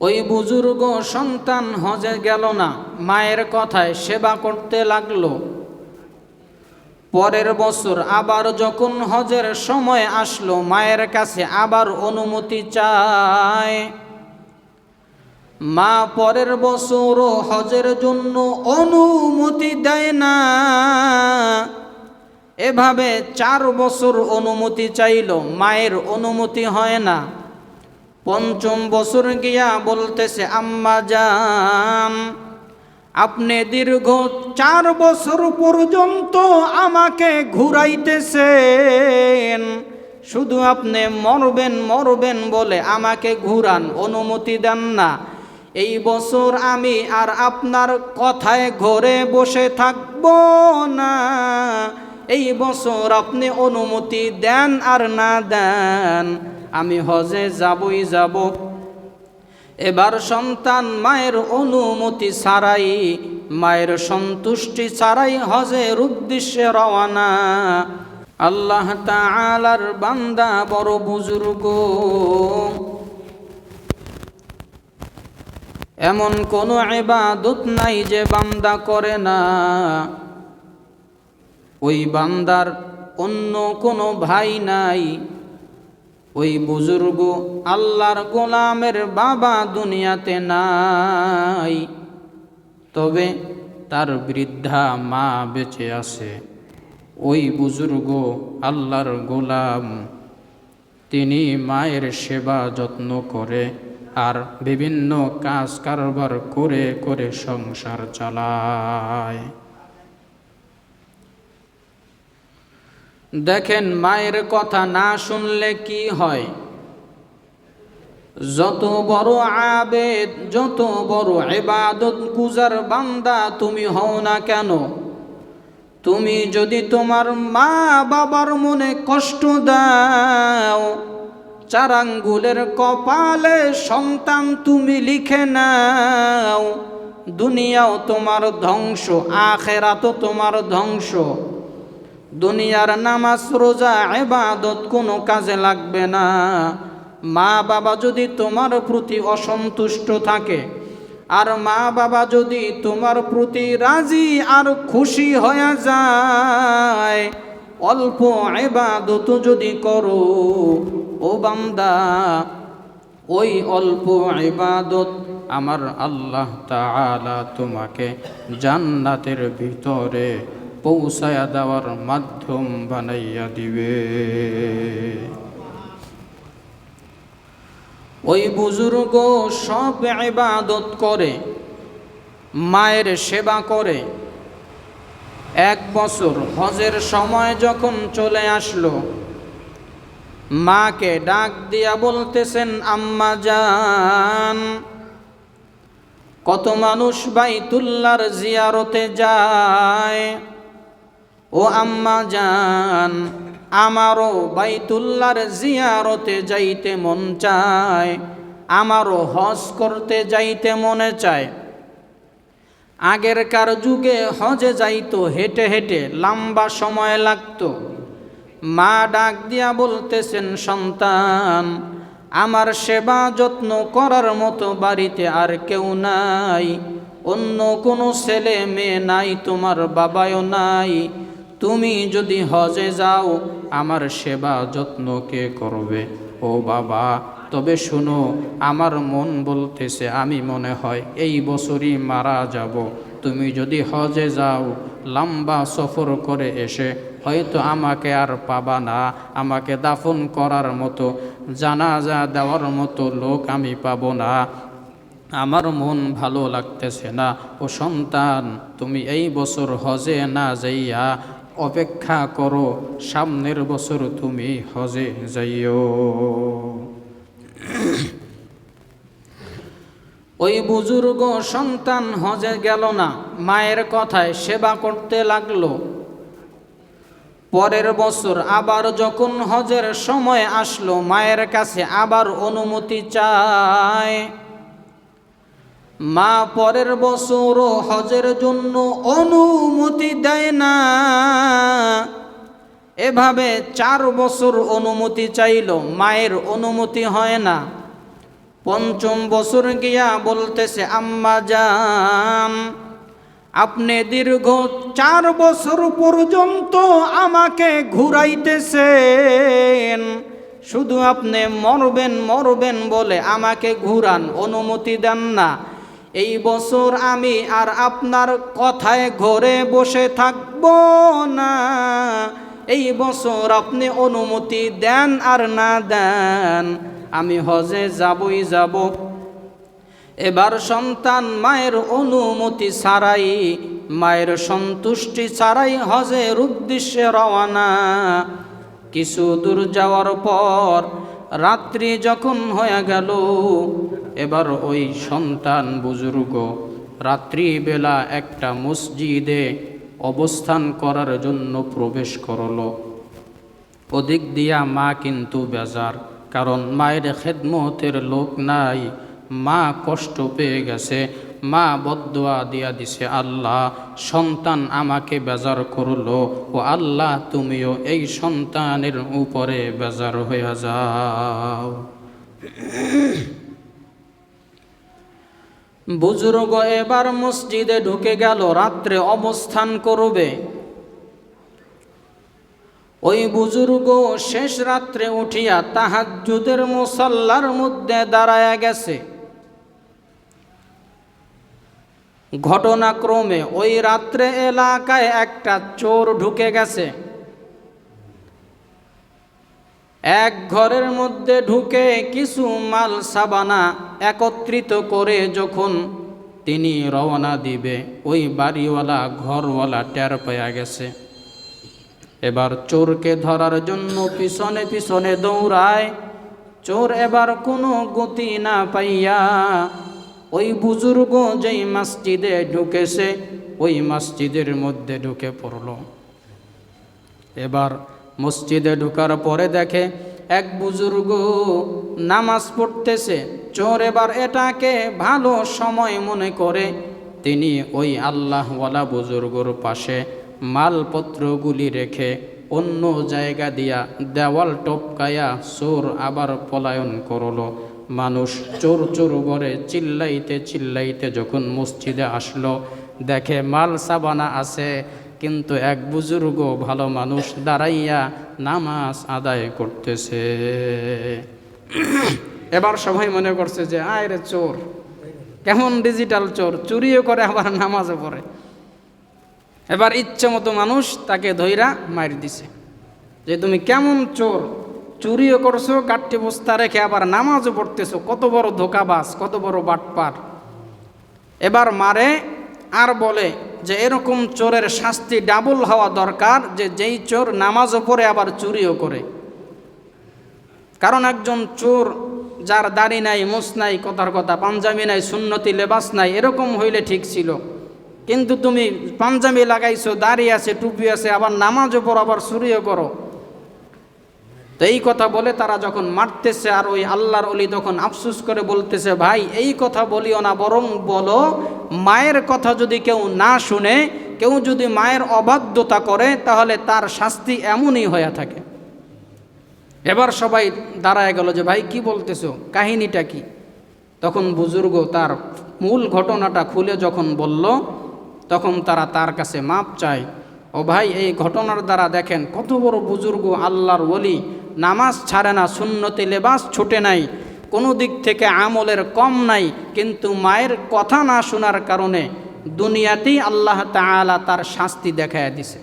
ওই বুজুর্গ সন্তান হজে গেল না, মায়ের কথায় সেবা করতে লাগল। পরের বছর আবার যখন হজের সময় আসলো, মায়ের কাছে আবার অনুমতি চায়। মা পরের বছরও হজের জন্য অনুমতি দেয় না। এভাবে চার বছর অনুমতি চাইল, মায়ের অনুমতি হয় না। পঞ্চম বছর গিয়া বলতেছে, আম্মা যান আপনি দীর্ঘ চার বছর পর্যন্ত আমাকে ঘুরাইতেছেন। শুধু আপনি মরবেন মরবেন বলে আমাকে ঘুরান, অনুমতি দেন না। এই বছর আমি আর আপনার কথায় ঘরে বসে থাকব না। এই বছর আপনি অনুমতি দেন আর না দেন। আমি হজে যাবই যাব। এবার সন্তান মায়ের অনুমতি ছাড়াই, মায়ের সন্তুষ্টি ছাড়াই হজের উদ্দেশ্যে রওয়ানা আল্লাহ তাআলার বান্দা বড় বুজুর্গ। এমন কোনো ইবাদত নাই যে বান্দা করে না। ওই বান্দার অন্য কোনো ভাই নাই। ওই বুজুর্গ আল্লাহর গোলামের বাবা দুনিয়াতে নাই। তবে তার বৃদ্ধা মা বেঁচে আছে। ওই বুজুর্গ আল্লাহর গোলাম। তিনি মায়ের সেবা যত্ন করে আর বিভিন্ন কাজ কারবার করে করে সংসার চালায়। দেখেন মায়ের কথা না শুনলে কি হয়? যত বড় আবেদ, যত বড় এবাদত গুজার বান্দা তুমি হও না কেন? তুমি যদি তোমার মা বাবার মনে কষ্ট দাও চার আঙ্গুলের কপালে সন্তান তুমি লিখে নাও, দুনিয়াও তোমার ধ্বংস, আখেরাতও তোমার ধ্বংস। দুনিয়ার নামাজ, রোজা এবাদত কোনো কাজে লাগবে না। মা বাবা যদি তোমার প্রতি অসন্তুষ্ট থাকে, আর মা বাবা যদি তোমার প্রতি রাজি আর খুশি হয়ে যায়, অল্প এবাদত যদি করো, ও বান্দা, ওই অল্প ইবাদত আমার আল্লাহ তাআলা তোমাকে জান্নাতের ভিতরে পৌঁছায়া দেওয়ার মাধ্যম বানাইয়া দিবে। ওই বুজুর্গ সব ইবাদত করে, মায়ের সেবা করে। এক বছর হজের সময় যখন চলে আসলো, মাকে ডাক দিয়া বলতেছেন, আম্মা যান, কত মানুষ বাইতুল্লার জিয়ারতে যায় ও আম্মা যান আমারও বাইতুল্লার জিয়ারতে যাইতে মন চায়, আমারও হজ করতে যাইতে মনে চায়। আগেরকার যুগে হজে যাইতো হেঁটে হেঁটে, লম্বা সময় লাগতো। মা ডাক দিয়া বলতেছেন, সন্তান, আমার সেবা যত্ন করার মতো বাড়িতে আর কেউ নাই, অন্য কোনো ছেলে মেয়ে নাই, তোমার বাবাও নাই তুমি যদি হজে যাও, আমার সেবা যত্ন কে করবে? ও বাবা, তবে শুনো, আমার মন বলতেছে, আমি মনে হয় এই বছরই মারা যাব। তুমি যদি হজে যাও, লম্বা সফর করে এসে, হয়তো আমাকে আর পাবা না। আমাকে দাফন করার মতো, জানাজা দেওয়ার মতো লোক আমি পাবো না। আমার মন ভালো লাগতেছে না। ও সন্তান, তুমি এই বছর হজে না যাইয়া অপেক্ষা করো, সামনের বছর তুমি হজে যাইও। ওই বুজুর্গ সন্তান হজে গেল না, মায়ের কথায় সেবা করতে লাগল। পরের বছর আবার যখন হজের সময় আসলো, মায়ের কাছে আবার অনুমতি চায়। মা পরের বছরও হজের জন্য অনুমতি দেয় না এভাবে চার বছর অনুমতি চাইল, মায়ের অনুমতি হয় না। পঞ্চম বছর গিয়া বলতেছে, আম্মা যান আপনি দীর্ঘ চার বছর পর্যন্ত আমাকে ঘুরাইতেছেন। শুধু আপনি মরবেন মরবেন বলে আমাকে ঘুরান, অনুমতি দেন না। এই বছর আমি আর আপনার কথায় ঘরে বসে থাকব না। এই বছর আপনি অনুমতি দেন আর না দেন, আমি হজে যাবই যাব। এবার সন্তান মায়ের অনুমতি ছাড়াই, মায়ের সন্তুষ্টি ছাড়াই হজের উদ্দেশ্যে রওয়ানা কিছু দূর যাওয়ার পর রাত্রি যখন হয়ে গেল, এবার ওই সন্তান বুজুর্গ রাত্রিবেলা একটা মসজিদে অবস্থান করার জন্য প্রবেশ করল। ওদিক দিয়া মা কিন্তু বেজার, কারণ মায়ের খেদমতের লোক নাই। মা কষ্ট পেয়ে গেছে। মা বদুয়া দিয়া দিছে, আল্লাহ, সন্তান আমাকে বেজার করল। ও আল্লাহ, তুমিও এই সন্তানের উপরে বেজার হয়ে যাও। বুজুর্গ এবার মসজিদে ঢুকে গেল, রাত্রে অবস্থান করবে। ওই বুজুর্গ শেষ রাত্রে উঠিয়া তাহাজ্জুদের মুসল্লার মধ্যে দাঁড়ায়া গেছে। ঘটনাক্রমে ওই রাত্রে এলাকায় একটা চোর ঢুকে গেছে। এক ঘরের মধ্যে ঢুকে কিছু মাল সাবানা একত্রিত করে যখন তিনি রওনা দিবে, ওই বাড়িওয়ালা ঘরওয়ালা টের পেয়ে গেছে। এবার চোরকে ধরার জন্য পিছনে পিছনে দৌড়ায়, চোর এবার কোনো গতি না পাইয়া ওই বুজুর্গ যেই মসজিদে ঢুকেছে, ওই মসজিদের মধ্যে ঢুকে পড়ল। এবার মসজিদে ঢুকার পরে দেখে এক বুজুর্গ নামাজ পড়তেছে, চোর এবার এটাকে ভালো সময় মনে করে। তিনি ওই আল্লাহওয়ালা বুজুর্গর পাশে মালপত্রগুলি রেখে অন্য জায়গা দিয়া দেওয়াল টপকায়া চোর আবার পলায়ন করল। মানুষ চোর চোর করে চিল্লাইতে চিল্লাইতে যখন মসজিদে আসলো, দেখে মাল সাবানা আছে কিন্তু এক বুজুর্গ ভালো মানুষ দাঁড়াইয়া নামাজ আদায় করতেছে। এবার সবাই মনে করছে যে, আয় রে চোর, কেমন ডিজিটাল চোর, চুরিও করে আবার নামাজও পড়ে। এবার ইচ্ছে মতো মানুষ তাকে ধৈরা মার দিছে। যে, তুমি কেমন চোর, চুরিও করছ কাঠটি বস্তা রেখে আবার নামাজও পড়তেছো, কত বড় ধোকাবাজ, কত বড় বাটপার। এবার মারে আর বলে যে এরকম চোরের শাস্তি ডাবল হওয়া দরকার যে যেই চোর নামাজও পড়ে, আবার চুরিও করে। কারণ একজন চোর যার দাড়ি নাই মুস নাই, কথার কথা, পাঞ্জাবি নাই, সুন্নতি, লেবাস নাই, এরকম হইলে ঠিক ছিল। কিন্তু তুমি পাঞ্জাবি লাগাইছো, দাড়ি আছে, টুপি আছে, আবার নামাজও পড়ো, আবার চুরিও করো। তো এই কথা বলে তারা যখন মারতেছে আর ওই আল্লাহর অলি তখন আফসুস করে বলতেছে, ভাই, এই কথা বলিও না, বরং বলো, মায়ের কথা যদি কেউ না শুনে, কেউ যদি মায়ের অবাধ্যতা করে, তাহলে তার শাস্তি এমনই হয়ে থাকে। এবার সবাই দাঁড়ায় গেল যে, ভাই, কি বলতেছো? কাহিনীটা কি? তখন বুজুর্গ তার মূল ঘটনাটা খুলে যখন বলল, তখন তারা তার কাছে মাপ চায়, ও ভাই, এই ঘটনার দ্বারা দেখেন কত বড় বুজুর্গ আল্লাহর ওলি নামাজ ছাড়ে না শূন্যতে লেবাস ছুটে নাই। কোনো দিক থেকে আমলের কম নাই, কিন্তু মায়ের কথা না শোনার কারণে দুনিয়াতেই আল্লাহ তালা তার শাস্তি দেখায় দিছে।